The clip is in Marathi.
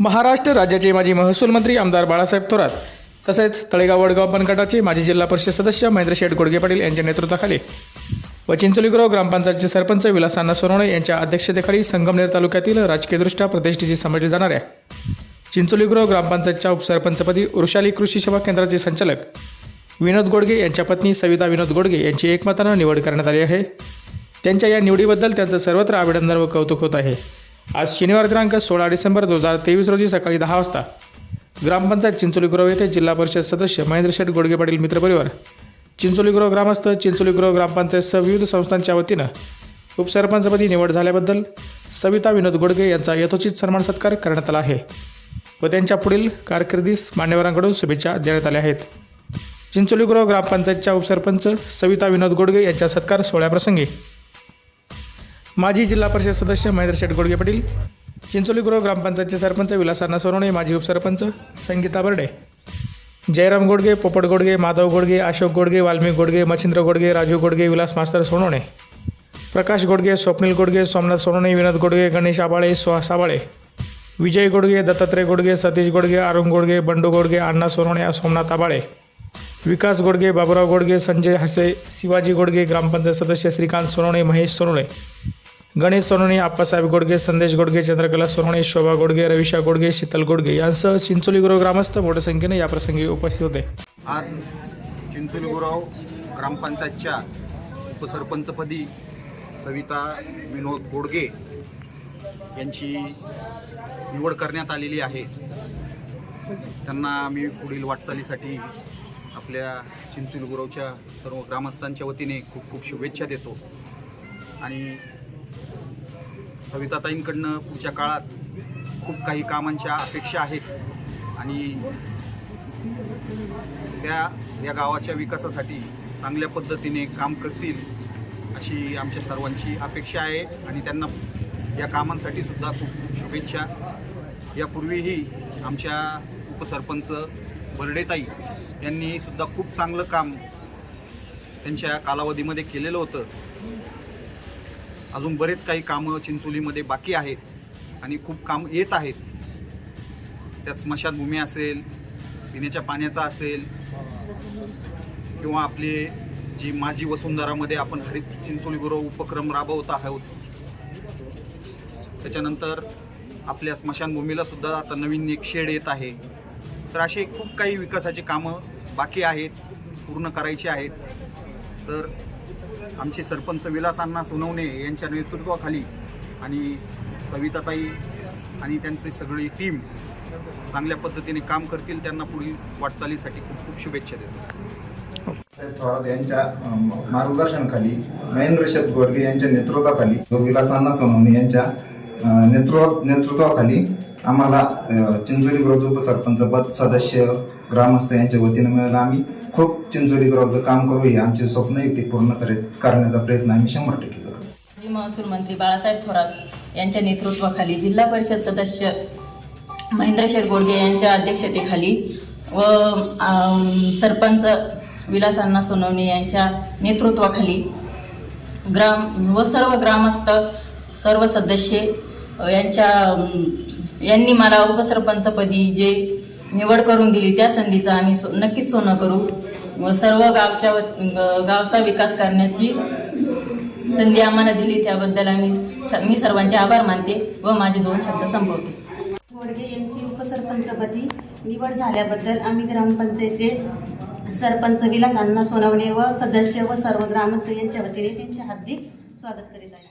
महाराष्ट्र राज्याचे माजी महसूल मंत्री आमदार बाळासाहेब थोरात तसेच तळेगाव वडगाव बनगटाचे माजी जिल्हा परिषद सदस्य महेंद्र शेठ गोडगे पाटील यांच्या नेतृत्वाखाली व चिंचोलीग्रह ग्रामपंचायतचे सरपंच विलासांना सोनवणे यांच्या अध्यक्षतेखाली संगमनेर तालुक्यातील राजकीयदृष्ट्या प्रतिष्ठेची समजली जाणाऱ्या चिंचोलीग्रह ग्रामपंचायतच्या उपसरपंचपदी वृषाली कृषी सेवा केंद्राचे संचालक विनोद गोडगे यांच्या पत्नी सविता विनोद गोडगे यांची एकमतानं निवड करण्यात आली आहे. त्यांच्या या निवडीबद्दल त्यांचं सर्वत्र अभिनंदन व कौतुक होत आहे. आज शनिवार दिनांक सोळा डिसेंबर दोन हजार तेवीस रोजी सकाळी दहा वाजता ग्रामपंचायत चिंचोलीगृह येथे जिल्हा परिषद सदस्य महेंद्र शेठ गोडगे पाटील मित्रपरिवार चिंचोलीगृह ग्रामस्थ चिंचोलीगृह ग्रामपंचायतसह विविध संस्थांच्या वतीनं उपसरपंचपदी निवड झाल्याबद्दल सविता विनोद गोडगे यांचा यथोचित सन्मान सत्कार करण्यात आला आहे व त्यांच्या पुढील कारकिर्दीस मान्यवरांकडून शुभेच्छा देण्यात आल्या आहेत. चिंचोलीगृह ग्रामपंचायतच्या उपसरपंच सविता विनोद गोडगे यांच्या सत्कार सोहळ्याप्रसंगी माजी जिल्हा परिषद सदस्य महेंद्र शेटगोडगे पाटील चिंचोलीगृह ग्रामपंचायतचे सरपंच विलासांना सोनवणे माजी उपसरपंच संगीता बर्डे जयराम गोडगे पोपट गोडगे माधव गोडगे अशोक गोडगे वाल्मिक गोडगे मच्छिंद्र गोडगे राजू गोडगे विलास मास्तर सोनवणे प्रकाश गोडगे स्वप्नील गोडगे सोमनाथ सोनवणे विनोद गोडगे गणेश आबाळे सुहास आबाळे विजय गोडगे दत्तात्रय गोडगे सतीश गोडगे अरुण गोडगे बंडू गोडगे अण्णा सोनवणे सोमनाथ आबाळे विकास गोडगे बाबुराव गोडगे संजय हसे शिवाजी गोडगे ग्रामपंचायत सदस्य श्रीकांत सोनवणे महेश सोनवणे गणेश सोनवणे आप्पासाहेब गोडगे संदेश गोडगे चंद्रकला सोनवणे शोभा गोडगे रविशा गोडगे शीतल गोडगे यांसह चिंचोली गुरु ग्रामस्थ मोठ्या संख्येने या प्रसंगी उपस्थित होते. आज चिंचोली गुराव ग्रामपंचायतच्या उपसरपंचपदी सविता विनोद गोडगे यांची निवड करण्यात आलेली आहे. त्यांना मी पुढील वाटचालीसाठी आपल्या चिंचोली गुरवच्या सर्व ग्रामस्थांच्या वतीने खूप खूप शुभेच्छा देतो. आणि सविताताईंकडनं पुढच्या काळात खूप काही कामांच्या अपेक्षा आहेत. आणि त्या या गावाच्या विकासासाठी चांगल्या पद्धतीने काम करतील अशी आमच्या सर्वांची अपेक्षा आहे. आणि त्यांना या कामांसाठी सुद्धा खूप खूप शुभेच्छा. यापूर्वीही आमच्या उपसरपंच बर्डेताई यांनी सुद्धा खूप चांगलं काम त्यांच्या कालावधीमध्ये केलेलं होतं. अजून बरेच काही कामं चिंचोलीमध्ये बाकी आहेत आणि खूप काम येत आहेत. त्यात स्मशानभूमी असेल पिण्याच्या पाण्याचा असेल किंवा आपले जी माझी वसुंधरामध्ये आपण हरित चिंचोली उपक्रम राबवत आहोत. त्याच्यानंतर आपल्या स्मशानभूमीला सुद्धा आता नवीन एक शेड येत आहे. तर असे खूप काही विकासाचे कामं बाकी आहेत पूर्ण करायची आहेत. तर आमचे सरपंच विलासांना सोनवणे यांच्या नेतृत्वाखाली आणि सविताताई आणि त्यांची सगळी टीम चांगल्या पद्धतीने काम करतील त्यांना पुढील वाटचालीसाठी खूप खूप शुभेच्छा देतो. थोरात यांच्या मार्गदर्शनाखाली महेंद्र शेत गोडगे यांच्या नेतृत्वाखाली व विलासांना सोनवणे यांच्या नेतृत्व नेतृत्वाखाली आम्हाला चिंचोली ग्रोवचं उपसरपंच पद सदस्य ग्रामस्थ यांच्या वतीनं मिळालं. आम्ही खूप चिंचोली ग्रोवचं काम करू हे आमचे स्वप्न आहे ते पूर्ण करे- करण्याचा प्रयत्न आम्ही शंभर टक्के करू. माजी महसूल मंत्री बाळासाहेब थोरात यांच्या नेतृत्वाखाली जिल्हा परिषद सदस्य महेंद्र शेठ गोडगे यांच्या अध्यक्षतेखाली व सरपंच विलासांना सोनवणे यांच्या नेतृत्वाखाली ग्राम व सर्व ग्रामस्थ सर्व सदस्य यांच्या यांनी मला उपसरपंचपदी जे निवड करून दिली त्या संधीचा आम्ही सो नक्कीच सोनं करू. व सर्व गावच्या गावचा विकास करण्याची संधी आम्हाला दिली त्याबद्दल आम्ही स- मी सर्वांचे आभार मानते व माझे दोन शब्द संपवते. घोडगे यांची उपसरपंचपदी निवड झाल्याबद्दल आम्ही ग्रामपंचायतीचे सरपंच विलास अण्णा सोनवणे व सदस्य व सर्व ग्रामस्थ यांच्या वतीने त्यांच्या हार्दिक स्वागत करीत आहे.